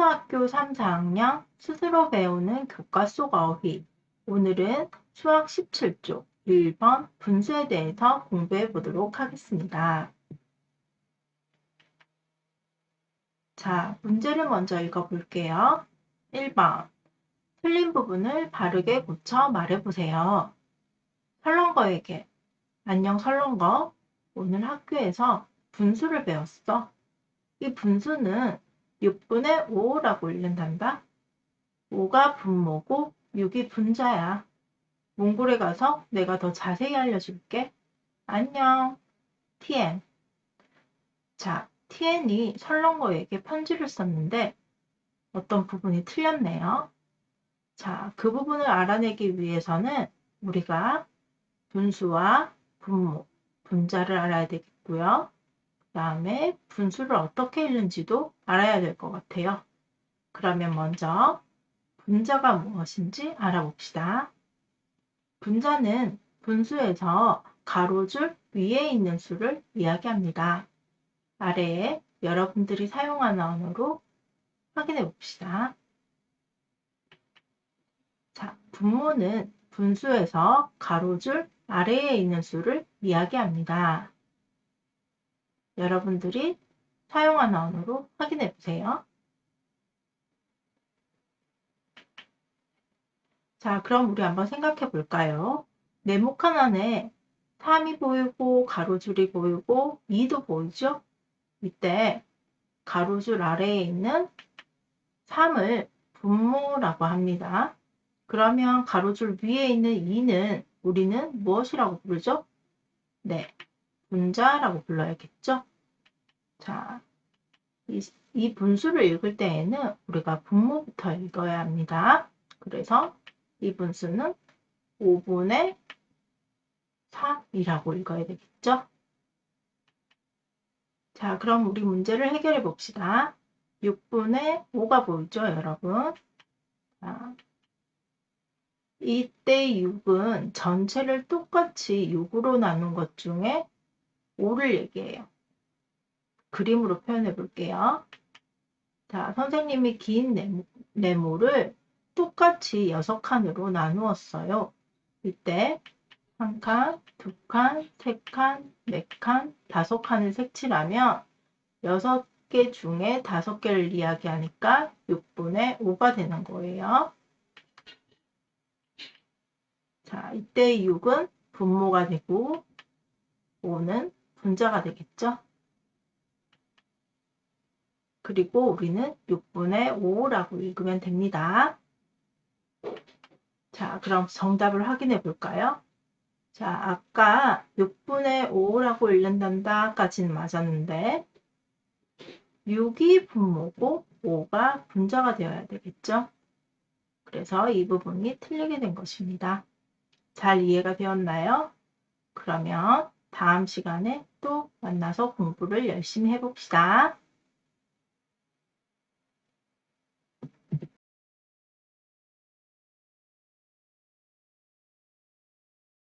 초등학교 3, 4학년 스스로 배우는 교과 속 어휘. 오늘은 수학 17쪽 1번 분수에 대해서 공부해 보도록 하겠습니다. 자, 문제를 먼저 읽어 볼게요. 1번. 틀린 부분을 바르게 고쳐 말해 보세요. 설렁거에게. 안녕 설렁거. 오늘 학교에서 분수를 배웠어. 이 분수는 6분의 5라고 읽는단다. 5가 분모고 6이 분자야. 몽골에 가서 내가 더 자세히 알려줄게. 안녕. TN. 자, TN이 설렁거에게 편지를 썼는데 어떤 부분이 틀렸네요. 자, 그 부분을 알아내기 위해서는 우리가 분수와 분모, 분자를 알아야 되겠고요. 그 다음에 분수를 어떻게 읽는지도 알아야 될 것 같아요. 그러면 먼저 분자가 무엇인지 알아봅시다. 분자는 분수에서 가로줄 위에 있는 수를 이야기합니다. 아래에 여러분들이 사용하는 언어로 확인해 봅시다. 자, 분모는 분수에서 가로줄 아래에 있는 수를 이야기합니다. 여러분들이 사용하는 언어로 확인해 보세요. 자, 그럼 우리 한번 생각해 볼까요? 네모 하나에 3이 보이고 가로줄이 보이고 2도 보이죠? 이때 가로줄 아래에 있는 3을 분모라고 합니다. 그러면 가로줄 위에 있는 2는 우리는 무엇이라고 부르죠? 네, 분자라고 불러야겠죠? 자, 이, 이 분수를 읽을 때에는 우리가 분모부터 읽어야 합니다. 그래서 이 분수는 5분의 3이라고 읽어야 되겠죠? 자, 그럼 우리 문제를 해결해 봅시다. 6분의 5가 보이죠, 여러분? 자, 이때 6은 전체를 똑같이 6으로 나눈 것 중에 5를 얘기해요. 그림으로 표현해 볼게요. 자, 선생님이 긴 네모, 네모를 똑같이 6칸으로 나누었어요. 이때 한 칸, 두 칸, 세 칸, 네 칸, 다섯 칸을 색칠하면 6개 중에 5개를 이야기하니까 6분의 5가 되는 거예요. 자, 이때 6은 분모가 되고 5는 분자가 되겠죠. 그리고 우리는 6분의 5라고 읽으면 됩니다. 자, 그럼 정답을 확인해 볼까요? 자, 아까 6분의 5라고 읽는단다 까지는 맞았는데 6이 분모고 5가 분자가 되어야 되겠죠? 그래서 이 부분이 틀리게 된 것입니다. 잘 이해가 되었나요? 그러면 다음 시간에 또 만나서 공부를 열심히 해봅시다.